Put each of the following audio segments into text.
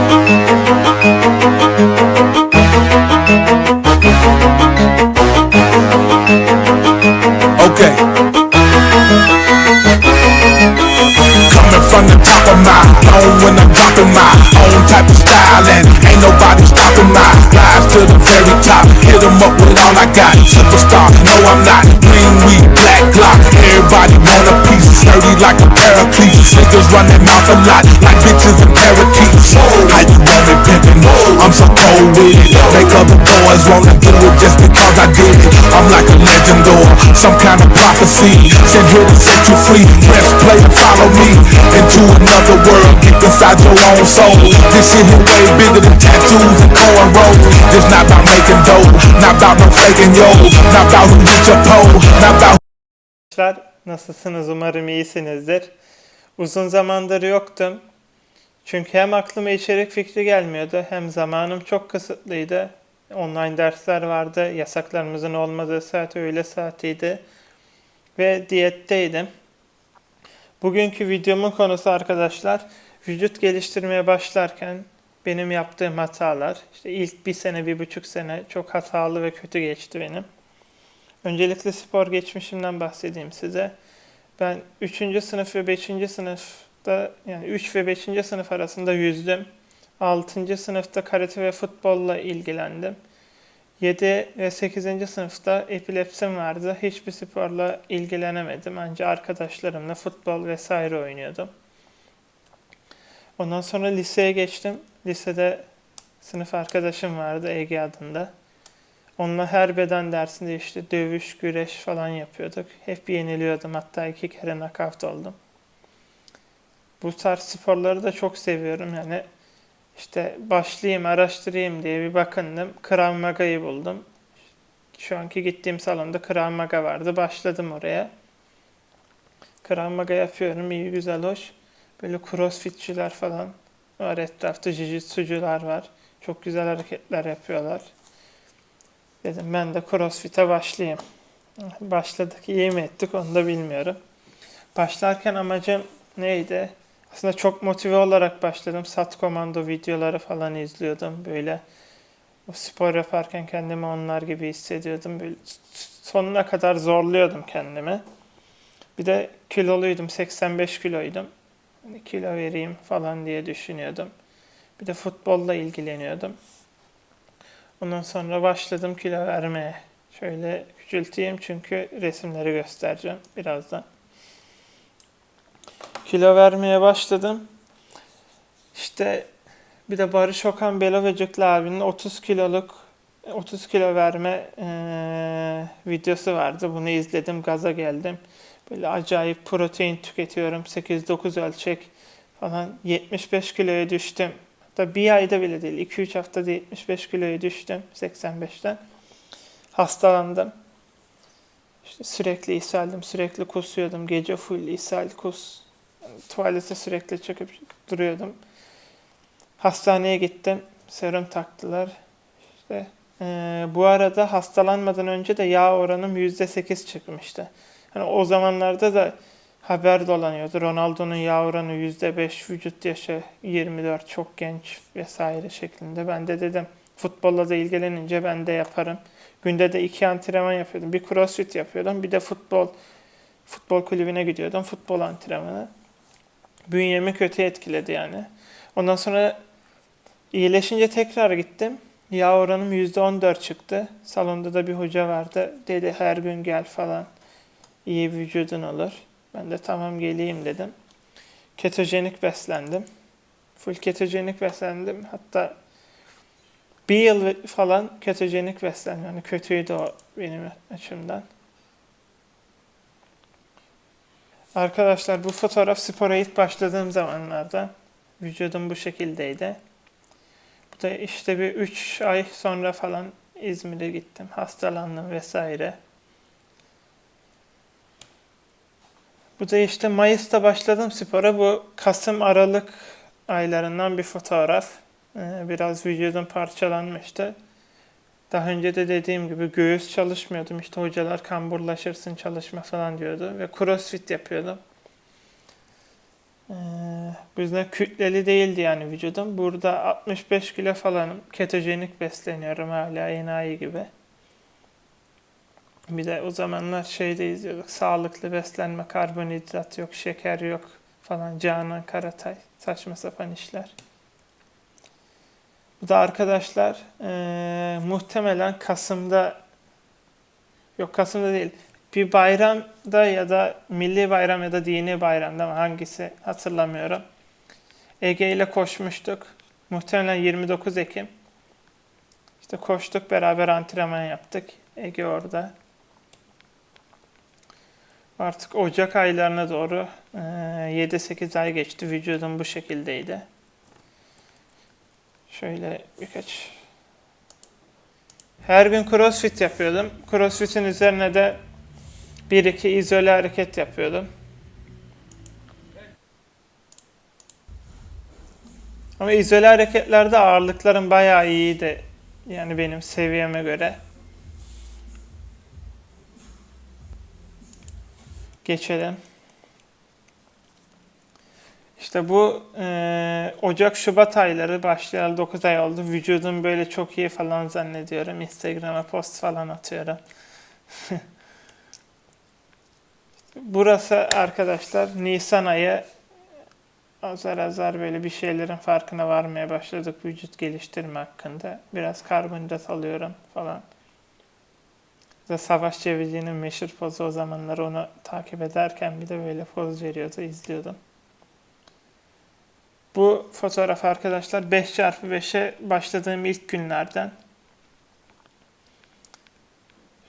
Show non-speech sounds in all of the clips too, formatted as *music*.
Thank you. To the very top. Hit 'em up with all I got. Superstar, no I'm not. Green weed, black clock. Everybody want a piece. Sturdy like a paraclete. Niggas run their mouth a lot like bitches and parakeets. How you want me pimpin'? I'm so cold with it. Make other boys wanna do it just because I did it. I'm like a legend or some kind of prophecy. Sent here to set you free. Press play follow me into another world. Get inside your own soul. This shit here way bigger than tattoos and cornrows. This not about making dough, not about no faking yo, not about who get your pole, not about nasılsınız? Umarım iyisinizdir. Uzun zamandır yoktum. Çünkü hem aklıma içerik fikri gelmiyordu hem zamanım çok kısıtlıydı. Online dersler vardı. Yasaklarımızın olmadığı saat öğle saatiydi. Ve diyetteydim. Bugünkü videomun konusu arkadaşlar vücut geliştirmeye başlarken benim yaptığım hatalar. İşte ilk bir sene, bir buçuk sene çok hatalı ve kötü geçti benim. Öncelikle spor geçmişimden bahsedeyim size. Ben 3. sınıf ve 5. sınıfta yani 3 ve 5. sınıf arasında yüzdüm. 6. sınıfta karate ve futbolla ilgilendim. 7 ve 8. sınıfta epilepsim vardı. Hiçbir sporla ilgilenemedim. Ancak arkadaşlarımla futbol vesaire oynuyordum. Ondan sonra liseye geçtim. Lisede sınıf arkadaşım vardı Ege adında. Onunla her beden dersinde işte dövüş, güreş falan yapıyorduk. Hep yeniliyordum. Hatta iki kere nakavt oldum. Bu tarz sporları da çok seviyorum. Yani işte başlayayım, araştırayım diye bir bakındım. Krav Maga'yı buldum. Şu anki gittiğim salonda Krav Maga vardı. Başladım oraya. Krav Maga yapıyorum. iyi güzel, hoş. Böyle crossfitçiler falan var etrafta. Jiu-jitsucular var. Çok güzel hareketler yapıyorlar. Dedim ben de crossfit'e başlayayım. Başladık, iyi mi ettik onu da bilmiyorum. Başlarken amacım neydi? Aslında çok motive olarak başladım. Sat komando videoları falan izliyordum. Böyle o spor yaparken kendimi onlar gibi hissediyordum. Böyle sonuna kadar zorluyordum kendimi. Bir de kiloluydum. 85 kiloydum. Hani kilo vereyim falan diye düşünüyordum. Bir de futbolla ilgileniyordum. Ondan sonra başladım kilo vermeye. Şöyle küçülteyim çünkü resimleri göstereceğim birazdan. Kilo vermeye başladım. İşte bir de Barış Okan Belovecikli abinin 30 kiloluk 30 kilo verme eee, videosu vardı. Bunu izledim, gaza geldim. Böyle acayip protein tüketiyorum. 8-9 ölçek falan. 75 kiloya düştüm. Hatta bir ayda bile değil. 2-3 haftada 75 kiloya düştüm. 85'ten. Hastalandım. İşte sürekli ishaldim, sürekli kusuyordum. Gece full ishal, kus. Tuvalete sürekli çıkıp duruyordum. Hastaneye gittim. Serum taktılar. İşte eee, bu arada hastalanmadan önce de yağ oranım %8 çıkmıştı. Hani o zamanlarda da haber dolanıyordu. Ronaldo'nun yağ oranı %5, vücut yaşı 24, çok genç vesaire şeklinde. Ben de dedim futbolla da ilgilenince ben de yaparım. Günde de iki antrenman yapıyordum. Bir crossfit yapıyordum. Bir de futbol futbol kulübüne gidiyordum. Futbol antrenmanı. Bünyemi kötü etkiledi yani. Ondan sonra iyileşince tekrar gittim. Yağ oranım %14 çıktı. Salonda da bir hoca vardı. Dedi her gün gel falan. İyi vücudun olur. Ben de tamam geleyim dedim. Ketojenik beslendim. Full ketojenik beslendim. Hatta bir yıl falan ketojenik beslendim. Yani kötüydü o benim açımdan. Arkadaşlar bu fotoğraf spora ilk başladığım zamanlarda. Vücudum bu şekildeydi. Bu da işte bir 3 ay sonra falan İzmir'e gittim. Hastalandım vesaire. Bu da işte Mayıs'ta başladım spora. Bu Kasım Aralık aylarından bir fotoğraf. Ee, Biraz vücudum parçalanmıştı. Daha önce de dediğim gibi göğüs çalışmıyordum. İşte hocalar kamburlaşırsın çalışma falan diyordu. Ve crossfit yapıyordum. Ee, bu yüzden kütleli değildi yani vücudum. Burada 65 kilo falanım. Ketojenik besleniyorum hala enayi gibi. Bir de o zamanlar şeyde izliyorduk. Sağlıklı beslenme, karbonhidrat yok, şeker yok falan. Canan Karatay. Saçma sapan işler. Bu da arkadaşlar eee, muhtemelen Kasım'da yok Kasım'da değil. Bir bayramda ya da milli bayram ya da dini bayramda mı hangisi hatırlamıyorum. Ege ile koşmuştuk. Muhtemelen 29 Ekim. İşte koştuk beraber antrenman yaptık. Ege orada. Artık Ocak aylarına doğru eee, 7-8 ay geçti. Vücudum bu şekildeydi. Şöyle birkaç her gün crossfit yapıyordum. Crossfit'in üzerine de bir iki izole hareket yapıyordum. Ama izole hareketlerde ağırlıklarım bayağı iyiydi. Yani benim seviyeme göre. Geçelim. İşte bu e, Ocak-Şubat ayları başlayalı 9 ay oldu. Vücudum böyle çok iyi falan zannediyorum. Instagram'a post falan atıyorum. *laughs* Burası arkadaşlar Nisan ayı azar azar böyle bir şeylerin farkına varmaya başladık vücut geliştirme hakkında. Biraz karbonhidrat alıyorum falan. İşte Savaş Cevizli'nin meşhur pozu o zamanlar onu takip ederken bir de böyle poz veriyordu, izliyordum. Bu fotoğraf arkadaşlar 5x5'e başladığım ilk günlerden.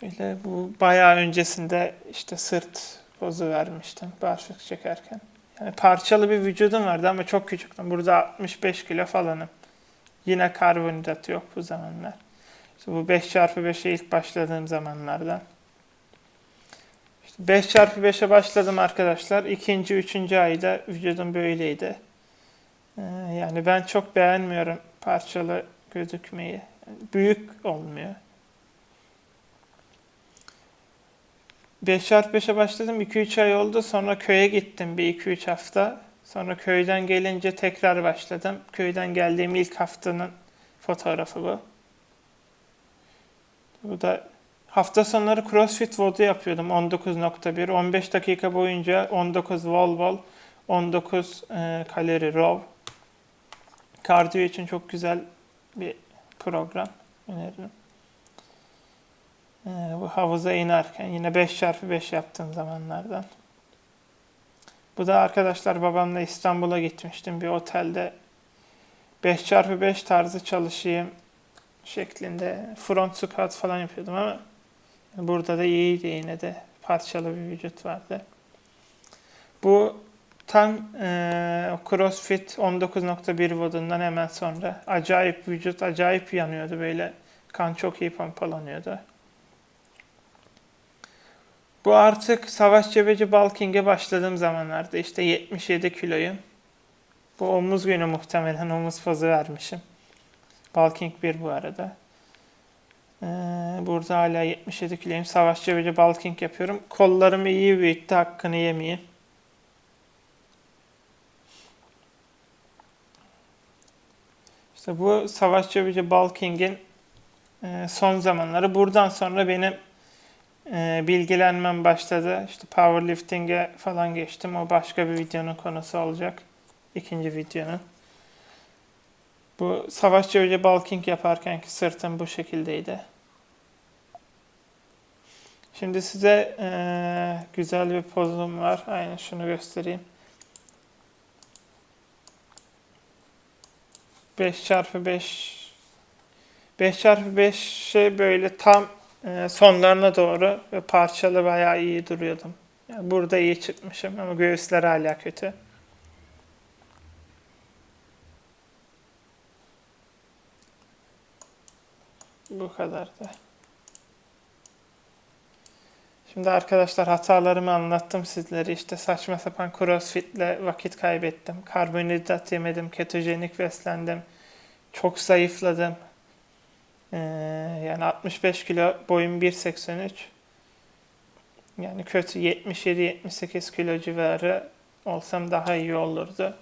Şöyle bu bayağı öncesinde işte sırt pozu vermiştim barfiks çekerken. Yani parçalı bir vücudum vardı ama çok küçüktüm. Burada 65 kilo falanım. Yine karbonhidrat yok bu zamanlar. İşte bu 5x5'e ilk başladığım zamanlardan. İşte 5x5'e başladım arkadaşlar. İkinci, üçüncü ayda vücudum böyleydi. Yani ben çok beğenmiyorum parçalı gözükmeyi. Yani büyük olmuyor. 5x5'e başladım. 2-3 ay oldu. Sonra köye gittim bir 2-3 hafta. Sonra köyden gelince tekrar başladım. Köyden geldiğim ilk haftanın fotoğrafı bu. Bu da hafta sonları CrossFit VOD'u yapıyordum 19.1. 15 dakika boyunca 19 wall ball, 19 e, kalori row. Kardiyo için çok güzel bir program öneririm. Ee, bu havuza inerken yine 5x5 yaptığım zamanlardan. Bu da arkadaşlar babamla İstanbul'a gitmiştim bir otelde. 5x5 tarzı çalışayım şeklinde front squat falan yapıyordum ama burada da iyiydi yine de parçalı bir vücut vardı. Bu tam o CrossFit 19.1 vodundan hemen sonra acayip vücut acayip yanıyordu böyle kan çok iyi pompalanıyordu. Bu artık savaş cebeci bulking'e başladığım zamanlarda işte 77 kiloyum. Bu omuz günü muhtemelen omuz pozu vermişim. Bulking 1 bu arada. Ee, burada hala 77 kiloyum. Savaş cebeci bulking yapıyorum. Kollarımı iyi büyüttü hakkını yemeyeyim. İşte bu savaş cebeci bulking'in e, son zamanları. Buradan sonra benim e, bilgilenmem başladı. İşte powerlifting'e falan geçtim. O başka bir videonun konusu olacak. İkinci videonun. Bu savaş cevci bulking yaparkenki sırtım bu şekildeydi. Şimdi size e, güzel bir pozum var. Aynen şunu göstereyim. 5 çarpı 5 5 çarpı 5 şey böyle tam e, sonlarına doğru parçalı bayağı iyi duruyordum. Yani burada iyi çıkmışım ama göğüsler hala kötü. Bu kadar da. Şimdi arkadaşlar hatalarımı anlattım sizlere. İşte saçma sapan crossfitle vakit kaybettim. Karbonhidrat yemedim, ketojenik beslendim. Çok zayıfladım. Ee, yani 65 kilo, boyum 1.83. Yani kötü 77-78 kilo civarı. olsam daha iyi olurdu.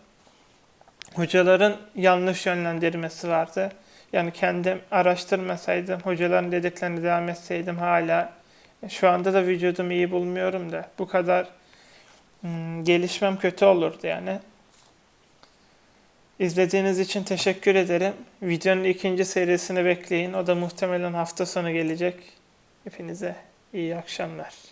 Hocaların yanlış yönlendirmesi vardı. Yani kendim araştırmasaydım, hocaların dediklerine devam etseydim hala şu anda da vücudumu iyi bulmuyorum da bu kadar hmm, gelişmem kötü olurdu yani. İzlediğiniz için teşekkür ederim. Videonun ikinci serisini bekleyin. O da muhtemelen hafta sonu gelecek. Hepinize iyi akşamlar.